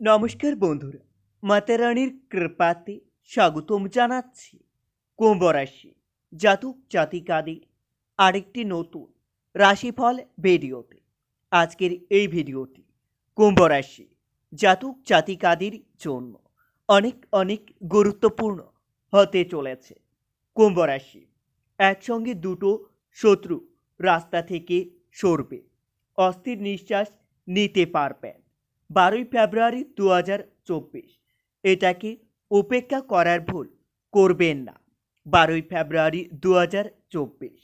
নমস্কার বন্ধুরা মাতারানির কৃপাতে স্বাগতম জানাচ্ছি কুম্ভ রাশি জাতক জাতিকাদের আরেকটি নতুন রাশিফল ভিডিওতে। আজকের এই ভিডিওটি কুম্ভ রাশি জাতক জাতিকাদের জন্য অনেক অনেক গুরুত্বপূর্ণ হতে চলেছে। কুম্ভ রাশি একসঙ্গে দুটো শত্রু রাস্তা থেকে সরবে, অস্থির নিঃশ্বাস নিতে পারবেন। বারোই ফেব্রুয়ারি দু হাজার চব্বিশ এটাকে উপেক্ষা করার ভুল? করবেন না। বারোই ফেব্রুয়ারি দু হাজার চব্বিশ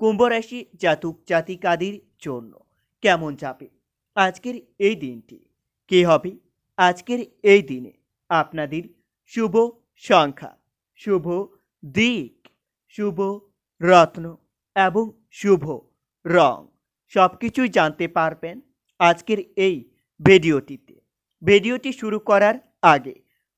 কুম্ভরাশি জাতক জাতিকাদের জন্য কেমন যাবে? আজকের এই দিনটি কী হবে? আজকের এই দিনে আপনাদের শুভ সংখ্যা, শুভ দিক, শুভ রত্ন এবং শুভ রং। সব কিছুই জানতে পারবেন আজকের এই ভিডিওটিতে। ভিডিওটি শুরু করার আগে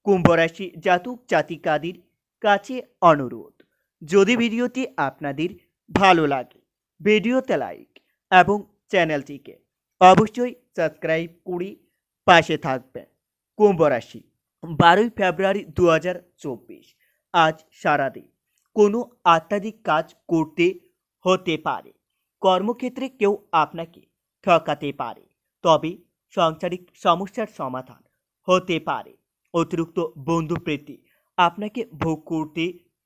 কুম্ভরাশি জাতক জাতিকাদের কাছে অনুরোধ, যদি ভিডিওটি আপনাদের ভালো লাগে, ভিডিওতে লাইক এবং চ্যানেলটিকে অবশ্যই সাবস্ক্রাইব করে পাশে থাকবেন। কুম্ভরাশি, বারোই ফেব্রুয়ারি দু হাজার চব্বিশ, আজ সারাদিন কোনো আত্মাধিক কাজ করতে হতে পারে। কর্মক্ষেত্রে কেউ আপনাকে ঠকাতে পারে, তবে সাংসারিক সমস্যার সমাধান হতে পারে। অতিরিক্ত বন্ধুপ্রীতি আপনাকে ভোগ করতে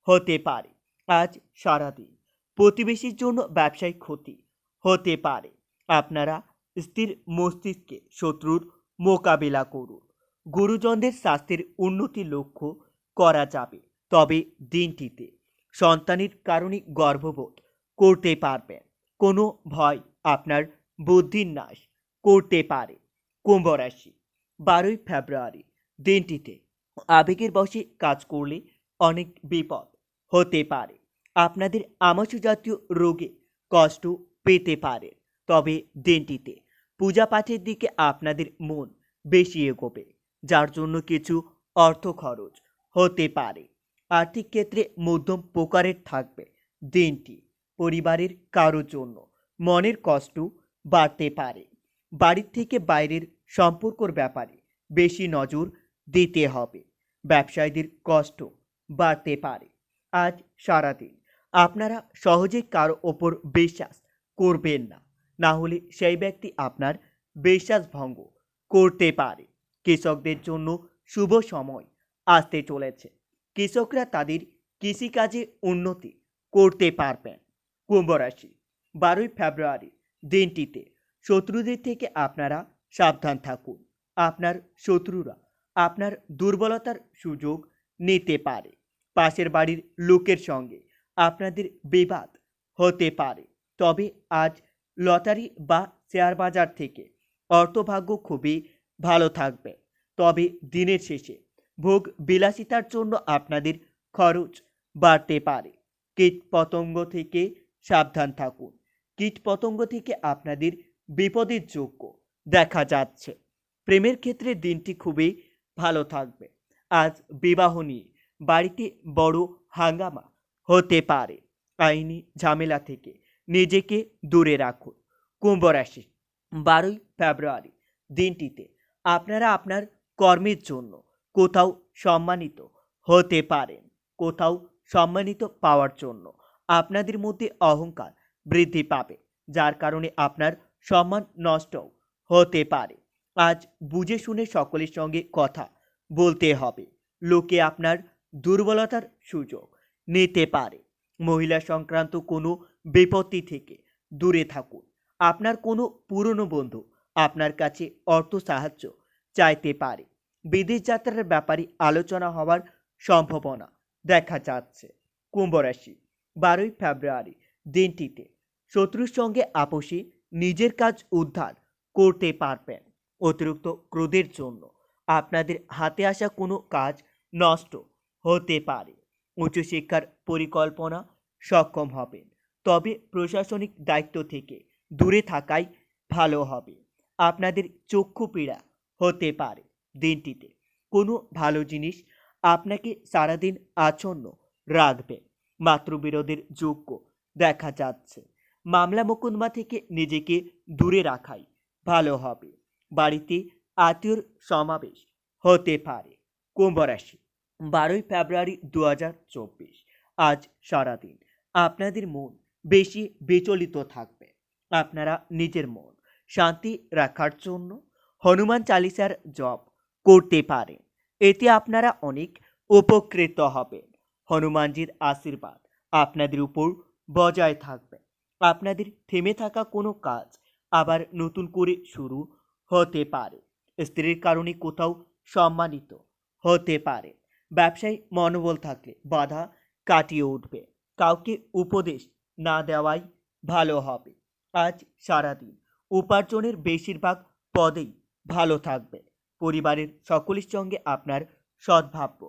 হতে পারে। আজ সারাদিন প্রতিবেশীর জন্য ব্যবসায়িক ক্ষতি হতে পারে। আপনারা স্থির মস্তিষ্কে শত্রুর মোকাবিলা করুন। গুরুজনদের স্বাস্থ্যের উন্নতি লক্ষ্য করা যাবে। তবে দিনটিতে সন্তানের কারণে গর্ভবোধ করতে পারবেন। কোনো ভয় আপনার বুদ্ধির নাশ করতে পারে। কুম্ভ রাশি বারোই ফেব্রুয়ারি, দিনটিতে আবেগের বশে কাজ করলে অনেক বিপদ হতে পারে। আপনাদের আমাশু জাতীয় রোগে কষ্ট পেতে পারে। তবে দিনটিতে পূজা পাঠের দিকে আপনাদের মন বেশি এগোবে, যার জন্য কিছু অর্থ খরচ হতে পারে। আর্থিক ক্ষেত্রে মধ্যম প্রকারের থাকবে দিনটি। পরিবারের কারোর জন্য মনের কষ্ট বাড়তে পারে। বাড়ির থেকে বাইরের সম্পর্কর ব্যাপারে বেশি নজর দিতে হবে। ব্যবসায়ীদের কষ্ট বাড়তে পারে। আজ সারাদিন আপনারা সহজে কারও ওপর বিশ্বাস করবেন না। না হলে সেই ব্যক্তি আপনার বিশ্বাস ভঙ্গ করতে পারে। কৃষকদের জন্য শুভ সময় আসতে চলেছে। কৃষকরা তাদের কৃষিকাজে উন্নতি করতে পারবেন। কুম্ভ রাশি, বারোই ফেব্রুয়ারি দিনটিতে শত্রুদের থেকে আপনারা সাবধান থাকুন। আপনার শত্রুরা আপনার দুর্বলতার সুযোগ নিতে পারে। পাশের বাড়ির লোকের সঙ্গে আপনাদের বিবাদ হতে পারে। তবে আজ লটারি বা শেয়ার বাজার থেকে অর্থভাগ্য খুবই ভালো থাকবে। তবে দিনের শেষে ভোগ বিলাসিতার জন্য আপনাদের খরচ বাড়তে পারে। কীট পতঙ্গ থেকে সাবধান থাকুন। কীট পতঙ্গ থেকে আপনাদের বিপদের যোগ্য দেখা যাচ্ছে। প্রেমের ক্ষেত্রে দিনটি খুবই ভালো থাকবে। আজ বিবাহ নিয়ে বাড়িতে বড় হাঙ্গামা হতে পারে। আইনি ঝামেলা থেকে নিজেকে দূরে রাখুন। কুম্ভ রাশি, বারোই ফেব্রুয়ারি দিনটিতে আপনারা আপনার কর্মের জন্য কোথাও সম্মানিত হতে পারেন। কোথাও সম্মানিত পাওয়ার জন্য আপনাদের মধ্যে অহংকার বৃদ্ধি পাবে, যার কারণে আপনার সম্মান নষ্ট হতে পারে। আজ বুঝে শুনে সকলের সঙ্গে কথা বলতে হবে। লোকে আপনার দুর্বলতার সুযোগ নিতে পারে। মহিলা সংক্রান্ত কোনো বিপত্তি থেকে দূরে থাকুন। আপনার কোনো পুরনো বন্ধু আপনার কাছে অর্থ সাহায্য চাইতে পারে। বিদেশ যাত্রার ব্যাপারে আলোচনা হওয়ার সম্ভাবনা দেখা যাচ্ছে। কুম্ভ রাশি, বারোই ফেব্রুয়ারি দিনটিতে শত্রুর সঙ্গে আপোষে নিজের কাজ উদ্ধার করতে পারবেন। অতিরিক্ত ক্রোধের জন্য আপনাদের হাতে আসা কোনো কাজ নষ্ট হতে পারে। উচ্চশিক্ষার পরিকল্পনা সক্ষম হবেন। তবে প্রশাসনিক দায়িত্ব থেকে দূরে থাকাই ভালো হবে। আপনাদের চক্ষু পীড়া হতে পারে দিনটিতে। কোনো ভালো জিনিস আপনাকে সারাদিন আচ্ছন্ন রাখবে। মাতৃবিরোধের যোগ্য দেখা যাচ্ছে। মামলা মোকদ্দমা থেকে নিজেকে দূরে রাখাই ভালো হবে। বাড়িতে আত্মীয়র সমাবেশ হতে পারে। কুম্ভ রাশি, বারোই ফেব্রুয়ারি দু হাজার চব্বিশ। আজ সারাদিন আপনাদের মন বেশি বিচলিত থাকবে। আপনারা নিজের মন শান্তি রাখার জন্য হনুমান চালিসার জপ করতে পারেন। এতে আপনারা অনেক উপকৃত হবেন। হনুমানজির আশীর্বাদ আপনাদের উপর বজায় থাকবে। আপনাদের থেমে থাকা কোনো কাজ আবার নতুন করে শুরু হতে পারে। স্ত্রীর কারণে কোথাও সম্মানিত হতে পারে। ব্যবসায় মনোবল থাকলে বাধা কাটিয়ে উঠবে। কাউকে উপদেশ না দেওয়াই ভালো হবে। আজ সারাদিন উপার্জনের বেশিরভাগ পদেই ভালো থাকবে। পরিবারের সকলের সঙ্গে আপনার সদ্ভাব্য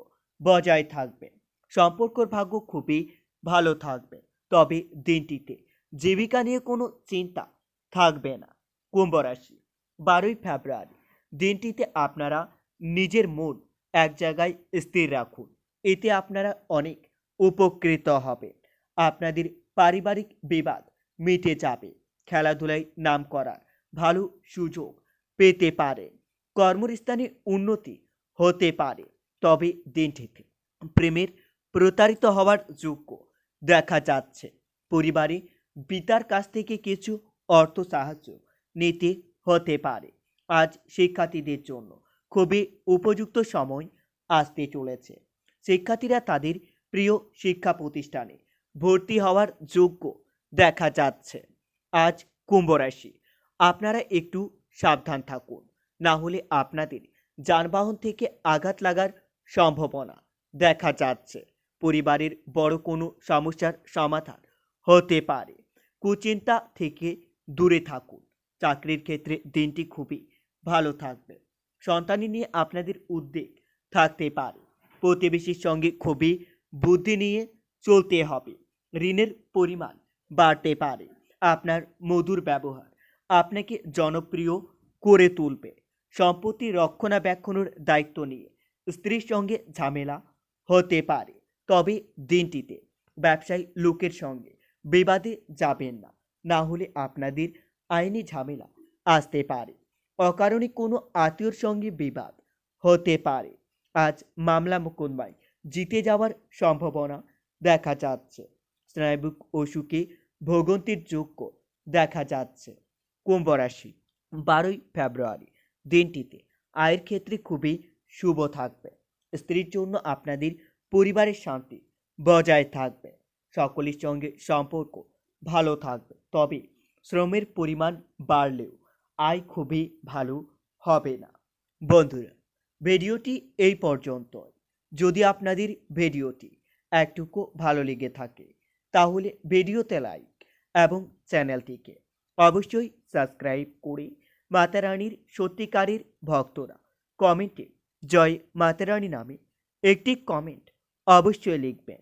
বজায় থাকবে। সম্পর্কর ভাগ্য খুবই ভালো থাকবে। তবে দিনটিতে জীবিকা নিয়ে কোনো চিন্তা থাকবে না। কুম্ভ রাশি, বারোই ফেব্রুয়ারি। দিনটিতে আপনারা নিজের মন এক জায়গায় স্থির রাখুন। এতে আপনারা অনেক উপকৃত হবেন। আপনাদের পারিবারিক বিবাদ মিটে যাবে। খেলাধুলায় নাম করার ভালো সুযোগ পেতে পারেন কর্মস্থানে উন্নতি হতে পারে। তবে দিনটিতে প্রেমের প্রতারিত হওয়ার যোগ্য দেখা যাচ্ছে। পরিবারে পিতার কাছ থেকে কিছু অর্থ সাহায্য নিতে হতে পারে। আজ শিক্ষার্থীদের জন্য খুবই উপযুক্ত সময় আসতে চলেছে। শিক্ষার্থীরা তাদের প্রিয় শিক্ষা প্রতিষ্ঠানে ভর্তি হওয়ার যোগ্য দেখা যাচ্ছে। আজ কুম্ভ রাশি। আপনারা একটু সাবধান থাকুন, না হলে আপনাদের যানবাহন থেকে আঘাত লাগার সম্ভাবনা দেখা যাচ্ছে। পরিবারের বড় কোনো সমস্যার সমাধান হতে পারে। কুচিন্তা থেকে দূরে থাকুন। চাকরির ক্ষেত্রে দিনটি খুবই ভালো থাকবে। সন্তানি নিয়ে আপনাদের উদ্বেগ থাকতে পারে। প্রতিবেশীর সঙ্গে খুবই বুদ্ধি নিয়ে চলতে হবে। ঋণের পরিমাণ বাড়তে পারে। আপনার মধুর ব্যবহার আপনাকে জনপ্রিয় করে তুলবে। সম্পত্তি রক্ষণাবেক্ষণের দায়িত্ব নিয়ে স্ত্রীর সঙ্গে ঝামেলা হতে পারে। তবে দিনটিতে ব্যবসায়ী লোকের সঙ্গে বিবাদে যাবেন না। না হলে আপনাদের আইনি ঝামেলা আসতে পারে। অকারণে কোনো আত্মীয়র সঙ্গে বিবাদ হতে পারে। আজ মামলা মোকদ্দমায় জিতে যাওয়ার সম্ভাবনা দেখা যাচ্ছে। স্নায়ুবিক অসুখে ভোগন্তির যোগ্য দেখা যাচ্ছে। কুম্ভ রাশি, বারোই ফেব্রুয়ারি। দিনটিতে আয়ের ক্ষেত্রে খুবই শুভ থাকবে। স্ত্রীর জন্য আপনাদের পরিবারের শান্তি বজায় থাকবে। সকলের সঙ্গে সম্পর্ক ভালো থাকবে। তবে শ্রমের পরিমাণ বাড়লেও আয় খুবই ভালো হবে না। বন্ধুরা, ভিডিওটি এই পর্যন্ত যদি আপনাদের ভিডিওটি একটুকু ভালো লেগে থাকে, তাহলে ভিডিওতে লাইক এবং চ্যানেলটিকে অবশ্যই সাবস্ক্রাইব করে মাতারানীর সত্যিকারের ভক্তরা কমেন্টে জয় মাতারানী নামে একটি কমেন্ট অবশ্যই লিখবেন।